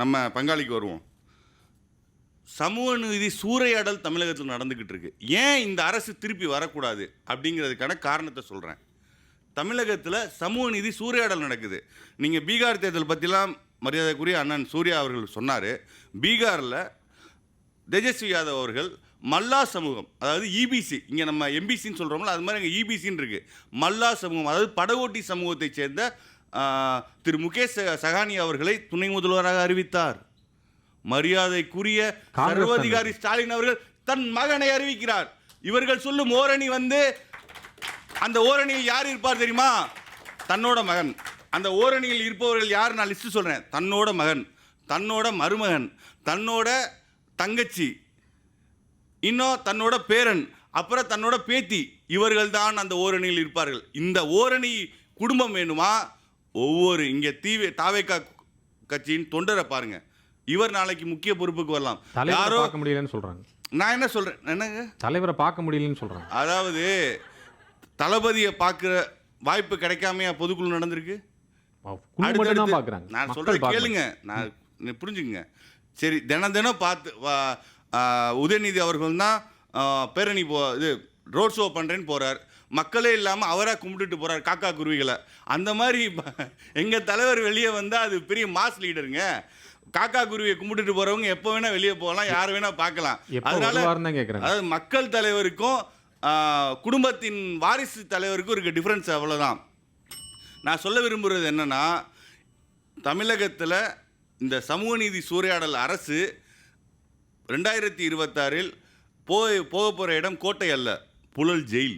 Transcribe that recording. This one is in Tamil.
நம்ம பங்காளிக்கு வருவோம். சமூக நீதி சூறையாடல் தமிழகத்தில் நடந்துக்கிட்டு இருக்கு ஏன் இந்த அரசு திருப்பி வரக்கூடாது அப்படிங்கிறதுக்கான காரணத்தை சொல்கிறேன் தமிழகத்தில் சமூக நீதி சூறையாடல் நடக்குது. நீங்கள் பீகார் தேர்தல் பற்றிலாம் மரியாதைக்குரிய அண்ணன் சூர்யா அவர்கள் சொன்னார். பீகாரில் தேஜஸ்வி யாதவ் அவர்கள் மல்லா சமூகம் அதாவது இபிசி இங்கே நம்ம எம்பிசின்னு சொல்கிறோம்ல அது மாதிரி அங்கே இபிசின்னு இருக்குது மல்லா சமூகம் அதாவது படகோட்டி சமூகத்தைச் சேர்ந்த திரு முகேஷ் சகானி அவர்களை துணை முதல்வராக அறிவித்தார். மரியாதைக்குரிய சர்வதிகாரி ஸ்டாலின் அவர்கள் தன் மகனை அறிவிக்கிறார். இவர்கள் சொல்லும் ஓரணி வந்து அந்த ஓரணியில் யார் இருப்பார் தெரியுமா? தன்னோட மகன். அந்த ஓரணியில் இருப்பவர்கள் யார்? நான் லிஸ்ட் சொல்றேன். தன்னோட மகன் தன்னோட மருமகன் தன்னோட தங்கச்சி இன்னும் தன்னோட பேரன் அப்புறம் தன்னோட பேத்தி. இவர்கள் தான் அந்த ஓரணியில் இருப்பார்கள். இந்த ஓரணி குடும்பம் வேணுமா? ஒவ்வொரு இங்கே தீவே தாவேக்கா கட்சியின் தொண்டரை பாருங்க. இவர் நாளைக்கு முக்கிய பொறுப்புக்கு வரலாம். யாரோ பார்க்க முடியலன்னு சொல்றாங்க. நான் என்ன சொல்றேன்? என்னங்க? தலைவரை பார்க்க முடியலன்னு சொல்றாங்க. அதாவது தளபதியை பார்க்குற வாய்ப்பு கிடைக்காமையா பொதுக்குழு நடந்திருக்கு? நான் பார்க்க கேளுங்க. நான் நீ புரிஞ்சுங்க சரி தினம் தினம் பார்த்து உதயநிதி அவர்கள் தான் பேரணி போ இது ரோட் ஷோ பண்ணுறேன்னு போகிறார் மக்களே இல்லாமல் அவராக கும்பிட்டுட்டு போகிறார் காக்கா குருவிகளை. அந்த மாதிரி எங்கள் தலைவர் வெளியே வந்தால் அது பெரிய மாஸ் லீடருங்க. காக்கா குருவியை கும்பிட்டுட்டு போகிறவங்க எப்போ வேணால் வெளியே போகலாம் யார் வேணால் பார்க்கலாம். அதனால அதாவது மக்கள் தலைவருக்கும் குடும்பத்தின் வாரிசு தலைவருக்கும் இருக்க டிஃப்ரென்ஸ் அவ்வளோதான் நான் சொல்ல விரும்புகிறது என்னன்னா தமிழகத்தில் இந்த சமூக நீதி சூறையாடல் அரசு ரெண்டாயிரத்தி இருபத்தாறில் போய் போக போகிற இடம் கோட்டை அல்ல புழல் ஜெயில்.